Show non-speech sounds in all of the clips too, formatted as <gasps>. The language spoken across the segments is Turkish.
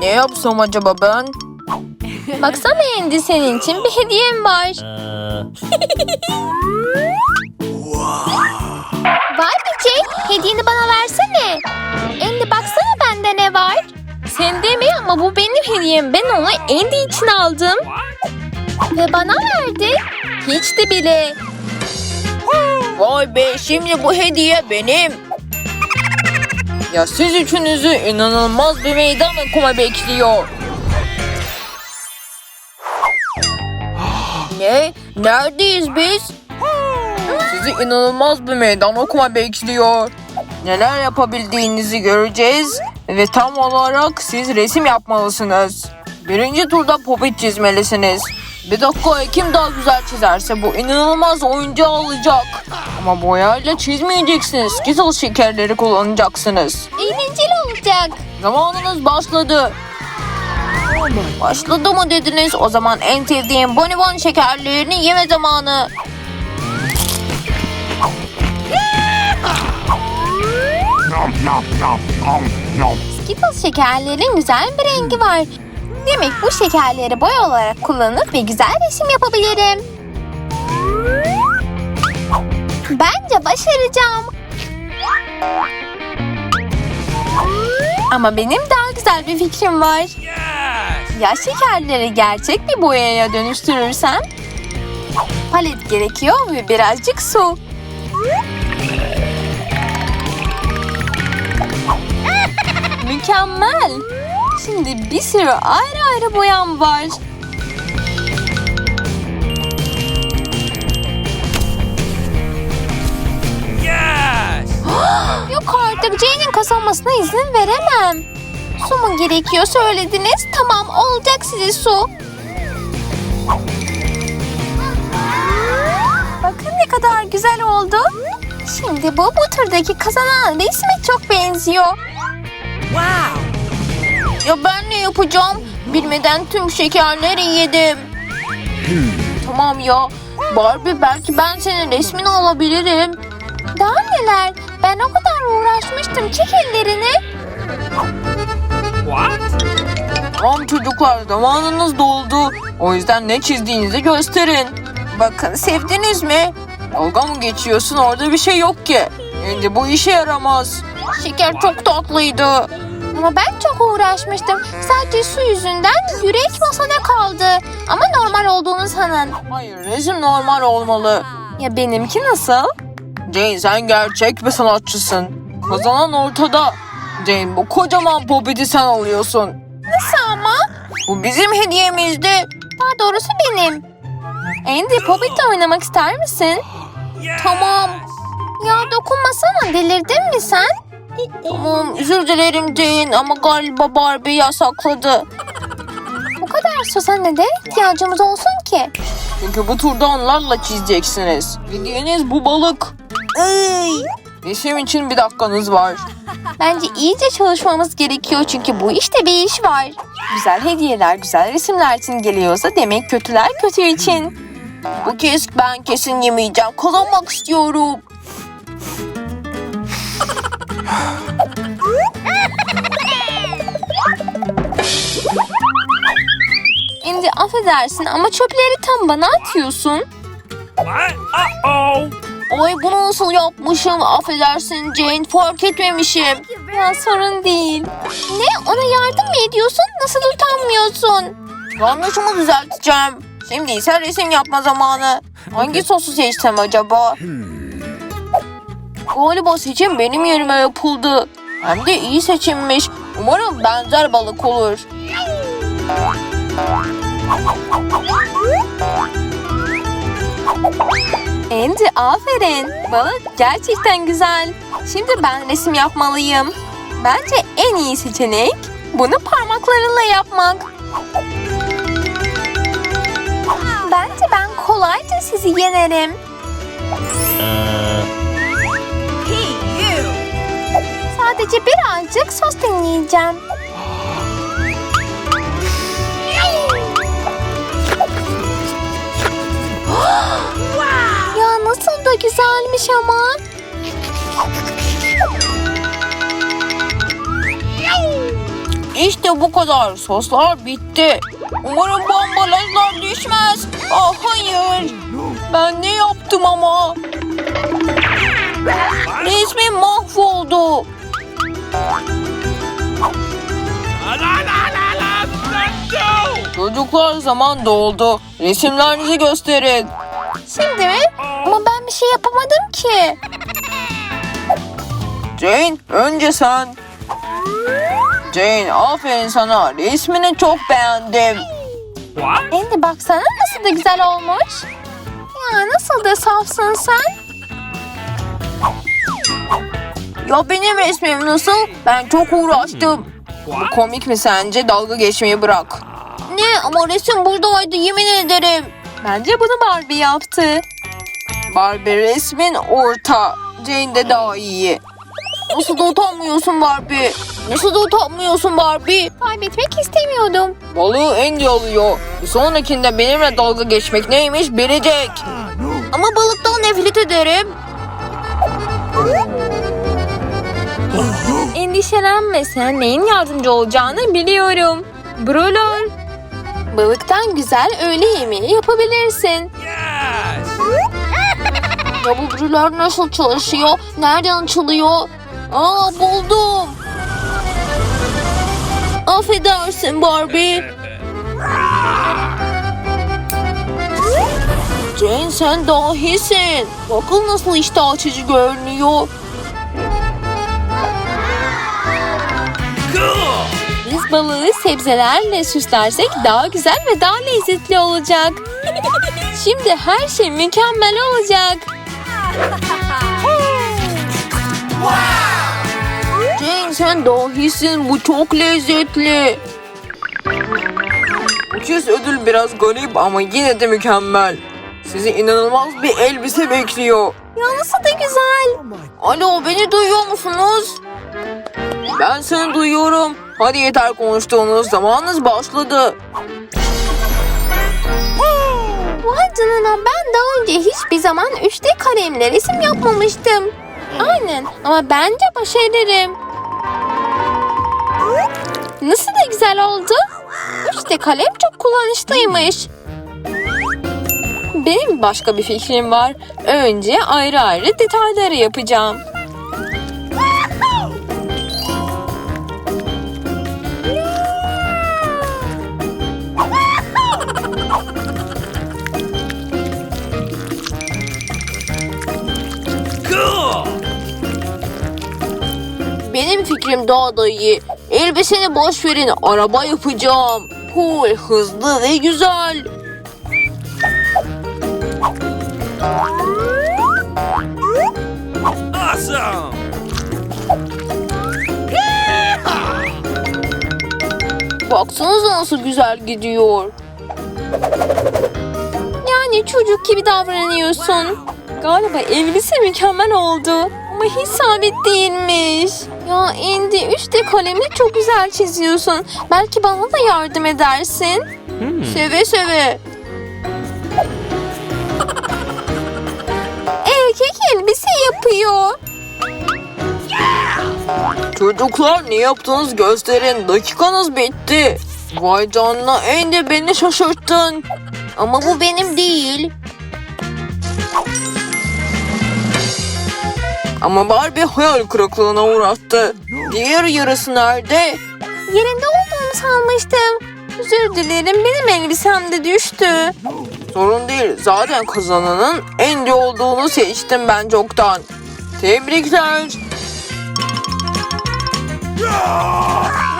Ne yapsam acaba ben? Baksana Andy senin için bir hediyem var. Vay bir Jane hediyeni bana versene. Andy baksana bende ne var. Sende mi ama bu benim hediyem. Ben onu Andy için aldım. Ve bana verdi. Hiç de bile. Vay be şimdi bu hediye benim. Ya siz üçünüzü inanılmaz bir meydan okuma bekliyor. <gasps> ne? Neredeyiz biz? Sizi inanılmaz bir meydan okuma bekliyor. Neler yapabildiğinizi göreceğiz ve tam olarak siz resim yapmalısınız. Birinci turda popit çizmelisiniz. Bir dakika kim daha güzel çizerse bu inanılmaz oyuncağı alacak. Ama boyayla çizmeyeceksiniz. Skittles şekerleri kullanacaksınız. Eğlenceli olacak. Zamanınız başladı. Başladı mı dediniz? O zaman en sevdiğim bonibon şekerlerini yeme zamanı. Skittles şekerlerin güzel bir rengi var. Demek bu şekerleri boy olarak kullanıp bir güzel resim yapabilirim. Bence başaracağım. Ama benim daha güzel bir fikrim var. Yaş şekerleri gerçek bir boyaya dönüştürürsem palet gerekiyor ve birazcık su. Mükemmel. Şimdi bir sürü ayrı ayrı boyam var. <gasps> Yok artık Jane'in kazanmasına izin veremem. Su mu gerekiyor söylediniz? Tamam olacak size su. Bakın ne kadar güzel oldu. Şimdi bu bu turdaki kazanan resme çok benziyor. Ya ben ne yapacağım? Bilmeden tüm şekerleri yedim. tamam ya. Barbie belki ben senin resmini alabilirim. Daha neler? Ben o kadar uğraşmıştım. Çek ellerini. Tamam çocuklar zamanınız doldu. O yüzden ne çizdiğinizi gösterin. Bakın sevdiniz mi? Dalga mı geçiyorsun orada bir şey yok ki. Şimdi bu işe yaramaz. Şeker çok tatlıydı. Ama ben çok uğraşmıştım. Sadece su yüzünden yürek masada kaldı. Ama normal olduğunu sanın. Hayır resim normal olmalı. Ya benimki nasıl? Jane sen gerçek bir sanatçısın. Kazanan ortada. Jane bu kocaman popiti sen alıyorsun. Nasıl ama? Bu bizim hediyemizdi. Daha doğrusu benim. Andy Poppet'le oynamak ister misin? <gasps> Tamam. Ya dokunmasana delirdin mi sen? Tamam özür dilerim Jane ama galiba Barbie yasakladı. Bu kadar sosa neden ihtiyacımız olsun ki? Çünkü bu turda onlarla çizeceksiniz. Hediyeniz bu balık. Iy. Resim için bir dakikanız var. Bence iyice çalışmamız gerekiyor çünkü bu işte bir iş var. Güzel hediyeler güzel resimler için geliyorsa demek kötüler kötü için. Bu kez ben kesin yemeyeceğim. Kazanmak istiyorum. Affedersin ama çöpleri tam bana atıyorsun. Ay bunu nasıl yapmışım? Affedersin Jane fark etmemişim. Ya sorun değil. Ne ona yardım mı ediyorsun? Nasıl utanmıyorsun? Yanlışımı düzelteceğim. Şimdi ise resim yapma zamanı. Hangi sosu seçsem acaba? Galiba seçim benim yerime yapıldı. Hem de iyi seçilmiş. Umarım benzer balık olur. Andy aferin. Balık gerçekten güzel. Şimdi ben resim yapmalıyım. Bence en iyi seçenek bunu parmaklarınla yapmak. Bence ben kolayca sizi yenerim. Sadece birazcık sos dinleyeceğim. Ya nasıl da güzelmiş ama. İşte bu kadar. Soslar bitti. Umarım bu ambalajlar düşmez. Ah hayır. Ben ne yaptım ama? Resmim mahvoldu. Çocuklar zaman doldu. Resimlerinizi gösterin. Şimdi mi? Ama ben bir şey yapamadım ki. Jane önce sen. Jane aferin sana. Resmini çok beğendim. Andy baksana nasıl da güzel olmuş. Ya nasıl da safsın sen. Ya benim resmim nasıl? Ben çok uğraştım. Bu komik mi sence? Dalga geçmeyi bırak. Ne ama resim buradaydı yemin ederim. Bence bunu Barbie yaptı. Barbie resmin orta. Jane de daha iyi. Nasıl da utanmıyorsun Barbie? Nasıl da utanmıyorsun Barbie? Kaybetmek istemiyordum. Balığı Andy alıyor. Bir sonrakinde benimle dalga geçmek neymiş bilecek. Ama balıktan nefret ederim. Endişelenme sen neyin yardımcı olacağını biliyorum. Brolor. Balıktan güzel öğle yemeği yapabilirsin. Ya bu brüler nasıl çalışıyor? Nereden açılıyor? Aa buldum. Affedersin Barbie. Jane sen dahisin. Bakın nasıl iştah açıcı görünüyor. Biz balığı sebzelerle süslersek daha güzel ve daha lezzetli olacak. <laughs> Şimdi her şey mükemmel olacak. Jane sen dahisin. Bu çok lezzetli. Ucuz ödül biraz garip ama yine de mükemmel. Sizi inanılmaz bir elbise bekliyor. Ya nasıl da güzel. Alo beni duyuyor musunuz? Ben seni duyuyorum. Hadi yeter konuştuğunuz zamanınız başladı. Vay canına ben daha önce hiçbir zaman 3D kalemle resim yapmamıştım. Aynen ama bence başarırım. Nasıl da güzel oldu. 3D kalem çok kullanışlıymış. Benim başka bir fikrim var. Önce ayrı ayrı detayları yapacağım. Benim fikrim daha da iyi. Elbiseni boş verin araba yapacağım. Cool, hızlı ve güzel. Awesome! Baksanıza nasıl güzel gidiyor. Yani çocuk gibi davranıyorsun. Galiba elbise mükemmel oldu. Ama hiç sabit değilmiş. Ya Andy 3D kalemle çok güzel çiziyorsun. Belki bana da yardım edersin. Seve seve. Erkek elbise yapıyor. Çocuklar ne yaptınız gösterin. Dakikanız bitti. Vay canına en de beni şaşırttın. Ama bu benim değil. Ama Barbie hayal kırıklığına uğrattı. Diğer yarısı nerede? Yerinde olduğumu sanmıştım. Özür dilerim benim elbisem de düştü. Sorun değil. Zaten kazananın Andy olduğunu seçtim ben çoktan. Tebrikler.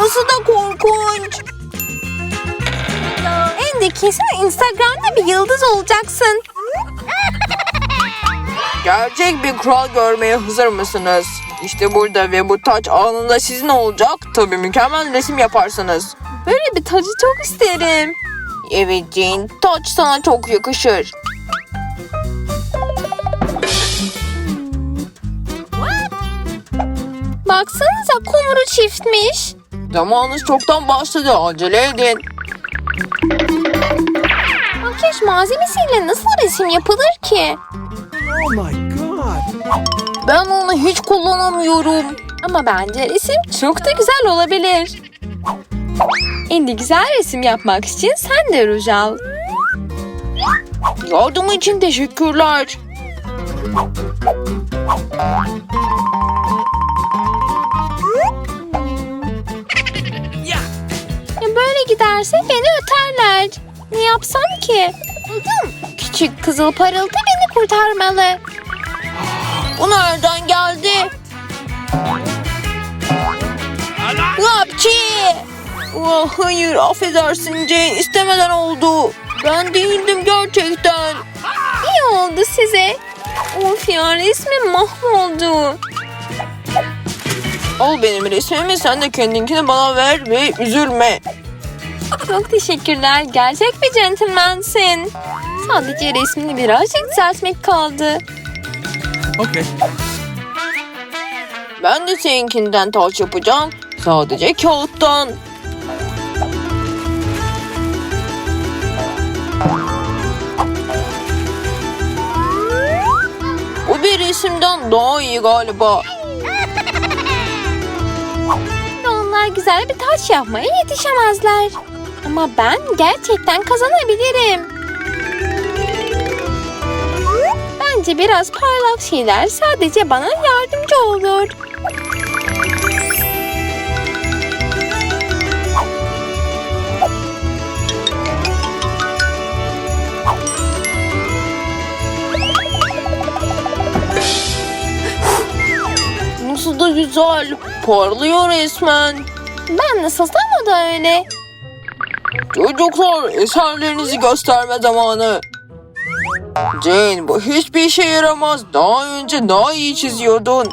Nasıl da korkunç. Andy kesin Instagram'da bir yıldız olacaksın. Gerçek bir kural görmeye hazır mısınız? İşte burada ve bu taç anında sizin olacak. Tabii mükemmel resim yaparsınız. Böyle bir tacı çok isterim. Evet Jane, taç sana çok yakışır. Baksanıza kumru çiftmiş. Zamanınız çoktan başladı. Acele edin. Makyaj malzemesiyle nasıl resim yapılır ki? Oh my god! Ben onu hiç kullanamıyorum. Ama bence resim çok da güzel olabilir. Andy güzel resim yapmak için sen de ruj al. Yardım için teşekkürler. Ya böyle giderse beni öterler. Ne yapsam ki? Buldum. Küçük kızıl parıltı beni kurtarmalı. Bu nereden geldi? Yapçı! Oh, hayır affedersin Jane istemeden oldu. Ben değildim gerçekten. İyi oldu size. Of ya resmim mahvoldu. Al benim resmimi sen de kendinkini bana ver ve üzülme. Çok teşekkürler. Gerçek bir centilmensin. Sadece resmini birazcık düzeltmek kaldı. Okay. Ben de seninkinden taç yapacağım. Sadece kağıttan. Bu bir resimden daha iyi galiba. Onlar güzel bir taç yapmaya yetişemezler. Ama ben gerçekten kazanabilirim. Bence biraz parlak şeyler sadece bana yardımcı olur. Nasıl da güzel. Parlıyor resmen. Ben nasılsam o da öyle. Çocuklar eserlerinizi gösterme zamanı. Jane bu hiçbir işe yaramaz. Daha önce daha iyi çiziyordun.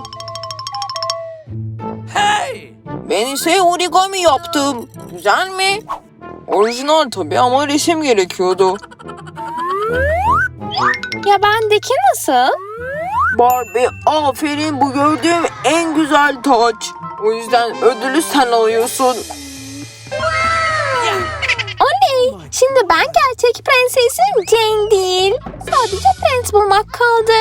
Hey! Ben ise origami yaptım. Güzel mi? Orijinal tabii ama resim gerekiyordu. Ya bendeki nasıl? Barbie aferin bu gördüğüm en güzel taç. O yüzden ödülü sen alıyorsun. Oley! Şimdi ben gerçek prensesim Jane değil. Sadece prens bulmak kaldı.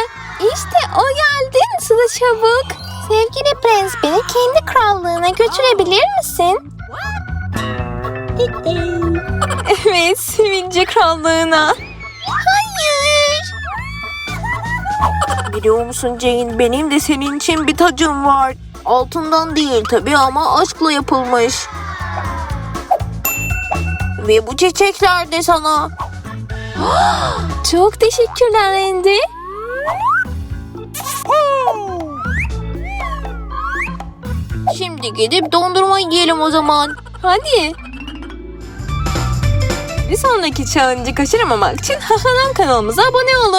İşte o geldi. Nasıl çabuk. Sevgili prens beni kendi krallığına götürebilir misin? <laughs> evet, sevince krallığına. Hayır. <laughs> Biliyor musun Jane benim de senin için bir tacım var. Altından değil tabii ama aşkla yapılmış. Ve bu çiçekler de sana. Çok teşekkürler Andy. Şimdi gidip dondurma yiyelim o zaman. Hadi. Bir sonraki challenge'ı kaçırmamak için Hahanam kanalımıza abone olun.